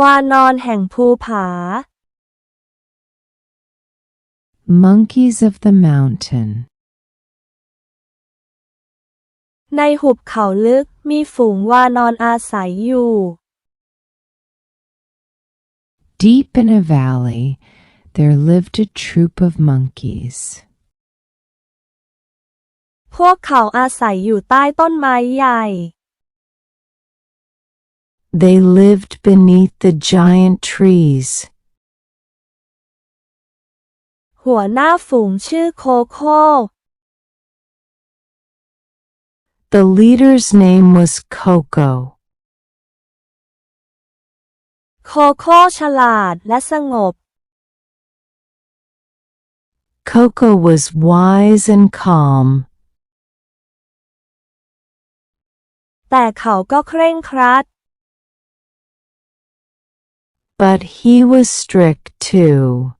วานอนแห่งภูผา Monkeys of the mountain. ในหุบเขาลึกมีฝูงวานอนอาศัยอยู่ Deep in a valley, there lived a troop of monkeys. พวกเขาอาศัยอยู่ใต้ต้นไม้ใหญ่ They lived beneath the giant trees. หัวหน้าฝูงชื่อโคโค่ The leader's name was Coco. โคโค่ฉลาดและสงบ Coco was wise and calm, แต่เขาก็เคร่งครัด but he was strict too.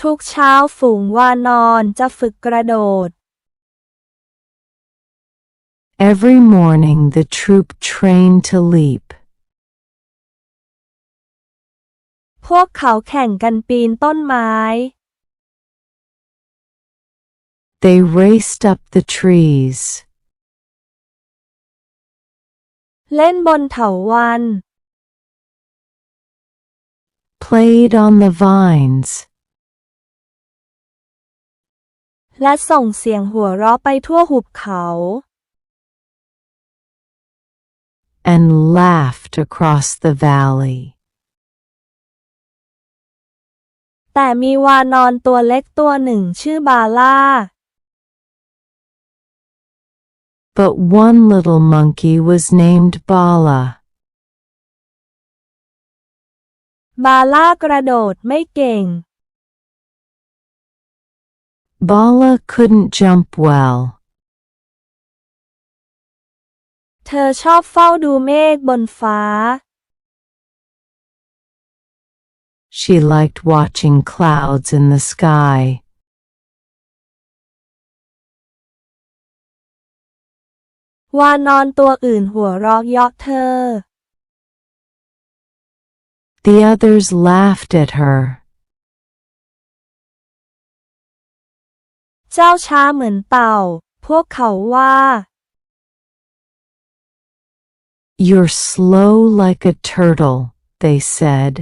ทุกเช้าฝูงวานอนจะฝึกกระโดด Every morning the troop trained to leap. พวกเขาแข่งกันปีนต้นไม้ They raced up the trees, เล่นบนเถาวัน played on the vines, และส่งเสียงหัวเราะไปทั่วหุบเขา and laughed across the valley. แต่มีวานอนตัวเล็กตัวหนึ่งชื่อบาล่า But one little monkey was named Bala. บาล่ากระโดดไม่เก่ง Bala couldn't jump well. เธอชอบเฝ้าดูเมฆบนฟ้า She liked watching clouds in the sky. วานอนตัวอื่นหัวเราะเยาะเธอ The others laughed at her. เจ้าช้าเหมือนเต่า พวกเขาว่า You're slow like a turtle, they said.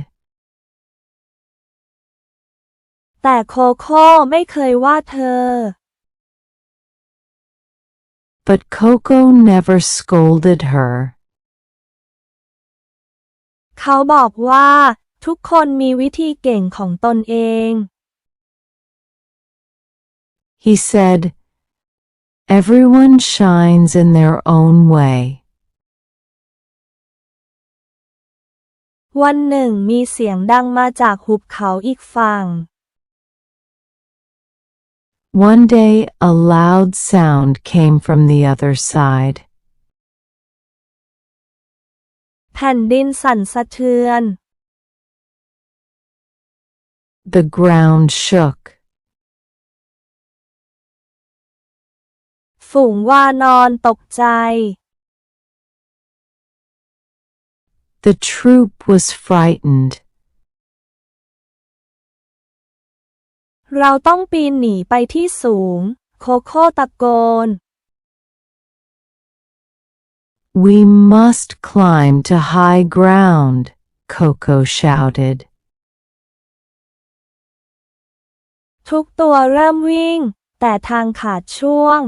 แต่โคโค่ไม่เคยว่าเธอ But Coco never scolded her. เขาบอกว่า ทุกคนมีวิธีเก่งของตนเอง He said, Everyone shines in their own way. วันหนึ่งมีเสียงดังมาจากหุบเขาอีกฝั่ง One day a loud sound came from the other side. แผ่นดินสั่นสะเทือน The ground shook. ฝูงวานอนตกใจ The troop was frightened. เราต้องปีนหนีไปที่สูง โคโค่ตะโกน We must climb to high ground, Coco shouted. ทุกตัวเริ่มวิ่ง แต่ทางขาดช่วง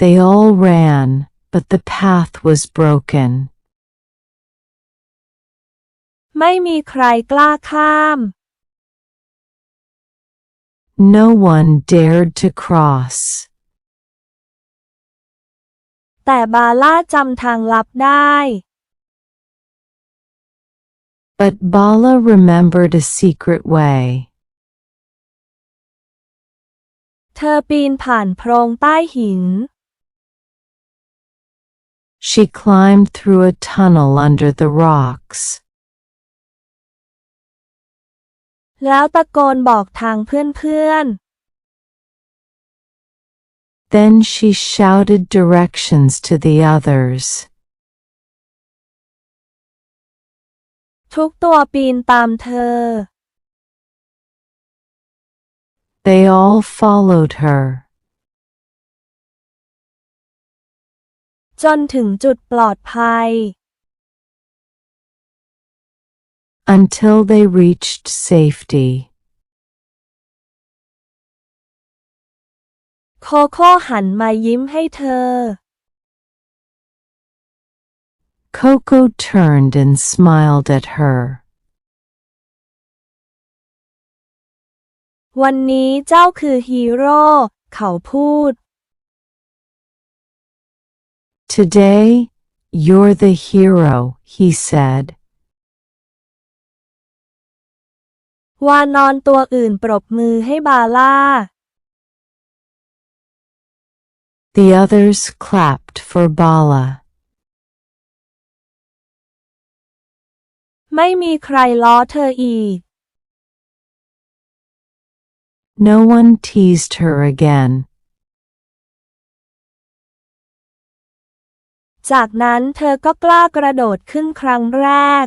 They all ran, but the path was broken. ไม่มีใครกล้าข้าม No one dared to cross. แต่บาล่าจำทางลับได้ But Bala remembered a secret way. เธอปีนผ่านโพรงใต้หิน She climbed through a tunnel under the rocks. แล้วตะโกนบอกทางเพื่อน Then she shouted directions to the others. ทุกตัวปีนตามเธอ They all followed her. จนถึงจุดปลอดภัย until they reached safety. โคโค่หันมายิ้มให้เธอ Coco turned and smiled at her. วันนี้เจ้าคือฮีโร่ เขาพูด Today, you're the hero, he said. วานอนตัวอื่นปรบมือให้บาล่า The others clapped for Bala. ไม่มีใครล้อเธออีก No one teased her again. จากนั้นเธอก็กล้ากระโดดขึ้นครั้งแรก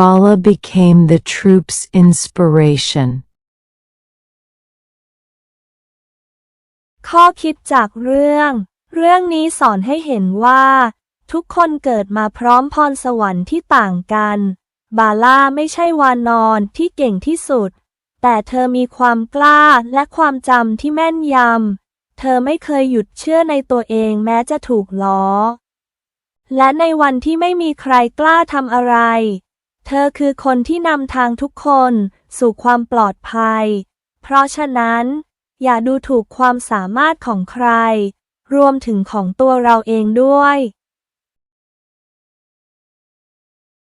Bala became the troop's inspiration. ข้อคิดจากเรื่อง เรื่องนี้สอนให้เห็นว่า ทุกคนเกิดมาพร้อมพรสวรรค์ที่ต่างกัน บาล่าไม่ใช่วานอนที่เก่งที่สุด แต่เธอมีความกล้าและความจำที่แม่นยำ เธอไม่เคยหยุดเชื่อในตัวเองแม้จะถูกล้อ และในวันที่ไม่มีใครกล้าทำอะไร เธอคือคนที่นำทางทุกคนสู่ความปลอดภัย เพราะฉะนั้น อย่าดูถูกความสามารถของใคร รวมถึงของตัวเราเองด้วย